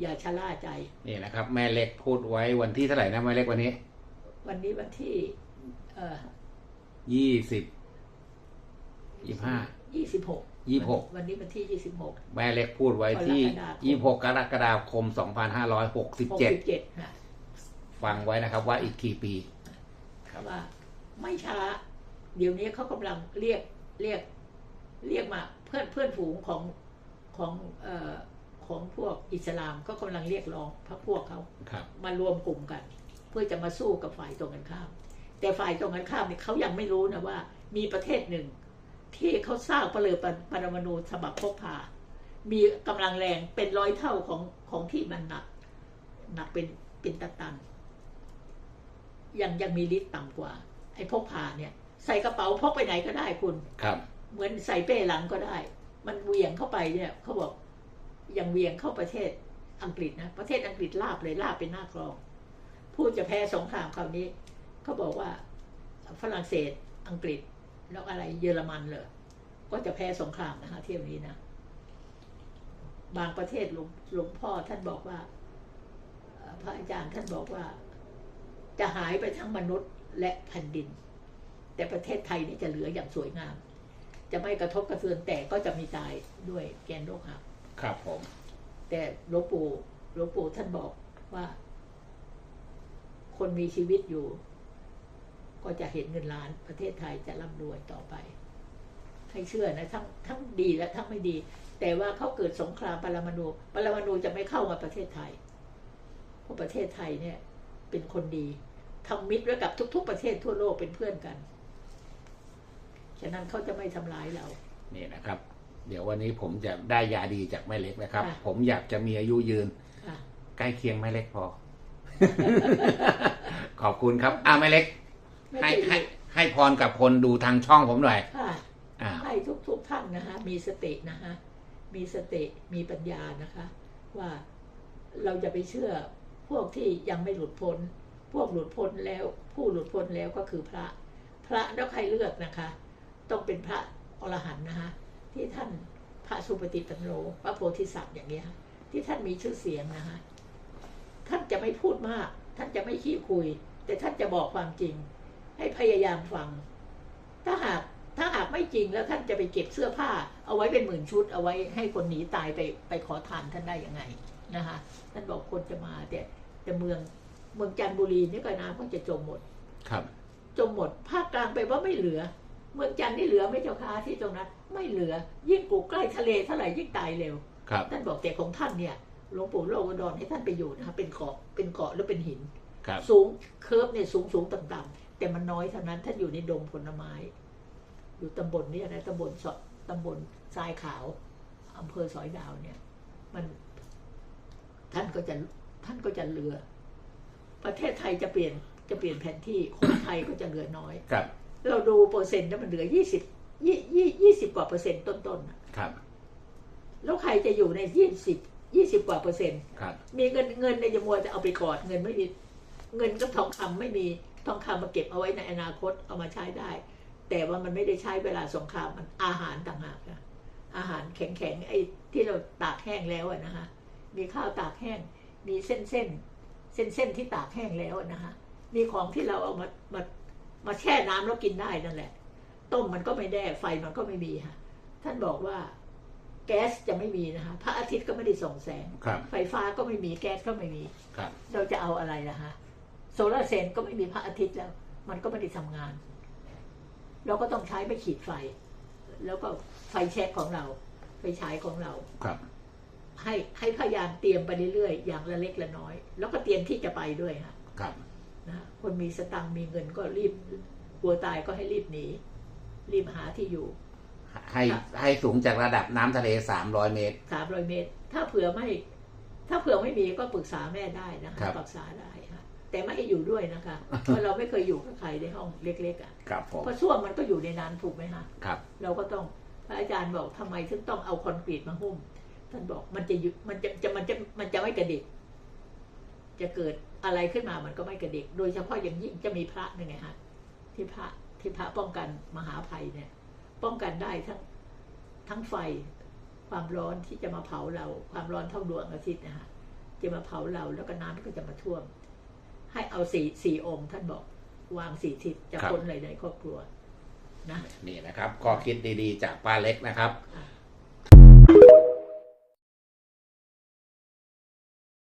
อย่าชะล่าใจ นี่นะครับ แม่เล็กพูดไว้วันที่เท่าไหร่นะแม่เล็กวันนี้ วันนี้วันที่ เอ่อยี่สิบยี่ห้ายี่สิบหกยี่หกวันนี้วันที่ยี่สิบหกแม่เล็กพูดไว้ที่กรกฎาคมยี่หกกรกฎาคมสองพันห้าร้อยหกสิบหกเจ็ดสิบเจ็ดค่ะฟังไว้นะครับว่าอีกกี่ปีครับว่า ไม่ช้า เดี๋ยวนี้เขากำลังเรียกเรียก เรียกมาเพื่อนเพื่อนฝูงของของเอ่อ ของพวกอิสลามก็กำลังเรียกร้องพรรคพวกเขาครับมารวมกลุ่มกัน เพื่อจะมาสู้กับฝ่ายตรงกันข้าม แต่ฝ่ายตรงกันข้ามเนี่ยเขายังไม่รู้นะว่า มีประเทศหนึ่ง ที่เขาสร้างปะเลอปรมาณูฉบับพกพา มีกำลังแรงเป็นร้อยเท่าของของที่มันหนักหนักเป็นเป็นตันตันยังยังมีฤทธิ์ต่ำกว่า ไอ้พกพาเนี่ย ใส่กระเป๋าพกไปไหนก็ได้คุณครับ เหมือนใส่เป้หลังก็ได้ มันเหวียงเข้าไปเนี่ยเขาบอกอ ย่างเวียงเข้าประเทศอังกฤษนะ ประเทศอังกฤษลาบเลยลาบเป็นหน้ากรอง พูดจะแพ้สงครามคราวนี้เขาบอกว่าฝรั่งเศสอังกฤษแล้วอะไรเยอรมันเลยก็จะแพ้สงครามนะคะเที่ยวนี้นะ บางประเทศหลวงหลวงพ่อท่านบอกว่า พระอาจารย์ท่านบอกว่า จะหายไปทั้งมนุษย์และแผ่นดิน แต่ประเทศไทยนี่จะเหลืออย่างสวยงาม จะไม่กระทบกระเทือนแต่ก็จะมีตายด้วยแกนโรคหัก ครับผม แต่หลวงปู่หลวงปู่ท่านบอกว่า คนมีชีวิตอยู่ ก็จะเห็นเงินล้านประเทศไทยจะร่ำรวยต่อไป ให้เชื่อนะทั้งทั้งดีและทั้งไม่ดี แต่ว่าเขาเกิดสงครามปรมาณูปรมาณูจะไม่เข้ามาประเทศไทยเพราะประเทศไทยเนี่ย เป็นคนดีทำมิตรไว้กับทุก ๆ ประเทศทั่วโลกเป็นเพื่อนกัน ฉะนั้นเขาจะไม่ทำร้ายเรา นี่นะครับ เดี๋ยววันนี้ผมจะได้ยาดีจากแม่เล็กนะครับ ค่ะ ผมอยากจะมีอายุยืน ค่ะ ใกล้เคียงแม่เล็กพอ ขอบคุณครับอ่าแม่เล็ก ไม่ให้เป็นไรให้ให้พรกับคนดูทางช่องผมหน่อยค่ะอ่า ให้ทุกทุกๆท่านนะคะ มีสตินะคะ มีสติมีปัญญานะคะ ว่าเราจะไปเชื่อพวกที่ยังไม่หลุดพ้น พวกหลุดพ้นแล้ว ผู้หลุดพ้นแล้วก็คือพระ พระแล้วใครเลือกนะคะ ต้องเป็นพระอรหันต์นะคะ ที่ท่านพระสุปฏิปันโนพระโพธิสัตว์อย่างเนี้ยที่ท่านมีชื่อเสียงนะคะท่านจะไม่พูดมาก ท่านจะไม่ขี้คุย แต่ท่านจะบอกความจริง ให้พยายามฟัง ถ้าหากถ้าหากไม่จริงแล้วท่านจะไปเก็บเสื้อผ้า เอาไว้เป็นหมื่นชุด เอาไว้ให้คนหนีตายไปไปขอทานท่านได้ยังไงนะคะท่านบอกคนจะมาแต่แต่เมืองเมืองจันทบุรีนี่ก็น้ำก็จะจมหมด ครับ จมหมดภาคกลางไปว่าไม่เหลือ เมืองจันทร์นี่เหลือไหม่เจ้าค้าที่ตรงนั้น ไม่เหลือ ยิ่งปลูกใกล้ทะเลเท่าไหร่ยิ่งตายเร็วครับท่านบอกแต่ของท่านเนี่ยหลวงปู่โลกอุดรให้ท่านไปอยู่นะคะเป็นเกาะเป็นเกาะหรือเป็นหินครับสูงเคิร์ฟเนี่ยสูงสูงต่ำต่ำๆแต่มันน้อยเท่านั้นท่านอยู่ในดงผลไม้ อยู่ตำบลเนี่ยนะตำบลสอตำบลทรายขาวอำเภอสอยดาวเนี่ย มัน ท่านก็จะท่านก็จะเหลือ ประเทศไทยจะเปลี่ยนจะเปลี่ยนแผนที่คนไทยก็จะเหลือน้อยครับ เราดูเปอร์เซ็นต์แล้วมันเหลือยี่สิบยี่ยี่ยี่สิบกว่าเปอร์เซ็นต์ต้นๆน่ะครับ แล้วใครจะอยู่ในยี่สิบยี่สิบกว่าเปอร์เซ็นต์ครับ มีเงินเงินในจะมัวจะเอาไปกอดเงินไม่มีเงินกับทองคำไม่มีทองคำมาเก็บเอาไว้ในอนาคตเอามาใช้ได้ แต่ว่ามันไม่ได้ใช้เวลาสงครามมันอาหารต่างหากนะอาหารแข็งๆไอ้ที่เราตากแห้งแล้วอะนะคะมีข้าวตากแห้ง มีเส้นเส้นเส้นเส้นๆที่ตากแห้งแล้วอะนะคะมีของที่เราเอามามา มาแช่น้ำแล้วกินได้นั่นแหละ ต้มมันก็ไม่ได้ไฟมันก็ไม่มีค่ะท่านบอกว่าแก๊สจะไม่มีนะคะพระอาทิตย์ก็ไม่ได้ส่องแสงครับไฟฟ้าก็ไม่มีแก๊สก็ไม่มีครับเราจะเอาอะไรล่ะฮะโซลาร์เซลล์ก็ไม่มีพระอาทิตย์แล้ว มันก็ไม่ได้ทำงาน เราก็ต้องใช้ไปขีดไฟ แล้วก็ไฟแช็กของเรา ไฟฉายของเราครับ ให้ให้พยายามเตรียมไปเรื่อยๆอย่างละเล็กละน้อย แล้วก็เตรียมที่จะไปด้วยฮะครับ นะคนมีสตังค์มีเงินก็รีบกลัวตายก็ให้รีบหนี รีบหาที่อยู่ ให้ให้สูงจากระดับน้ำทะเลสามร้อยเมตรสามร้อยเมตร ถ้าเผื่อไม่ ถ้าเผื่อไม่มีก็ปรึกษาแม่ได้นะครัคะบปรึกษาได้ค่ะแต่ไม่ให้อยู่ด้วยนะคะเพราะเราไม่เคยอยู่กับใครในห้องเล็กๆอะครับผมเพราะส้วมมันก็อยู่ในนั้นถูกไหมคะครับเราก็ต้องพระอาจารย์บอกทำไมถึงต้องเอาคอนกรีตมาหุ้มท่านบอกมันจะอยู่มันจะจะมันจะมันจะไม่กระดิกจะเกิด อะไรขึ้นมามันก็ไม่กระดิก โดยเฉพาะอย่างยิ่งจะมีพระหนึ่งไงฮะที่พระที่พระป้องกันมหาภัยเนี่ย ป้องกันได้ทั้งทั้งไฟ ความร้อนที่จะมาเผาเรา ความร้อนเท่าดวงอาทิตย์นะฮะจะมาเผาเราแล้วก็น้ำก็จะมาท่วม ให้เอาสี่สี่องค์ท่านบอกวางสี่ทิศจะครับพ้นอะไรในครอบครัวนะนี่นะครับข้อคิดดีๆ จากป้าเล็กนะครับอะ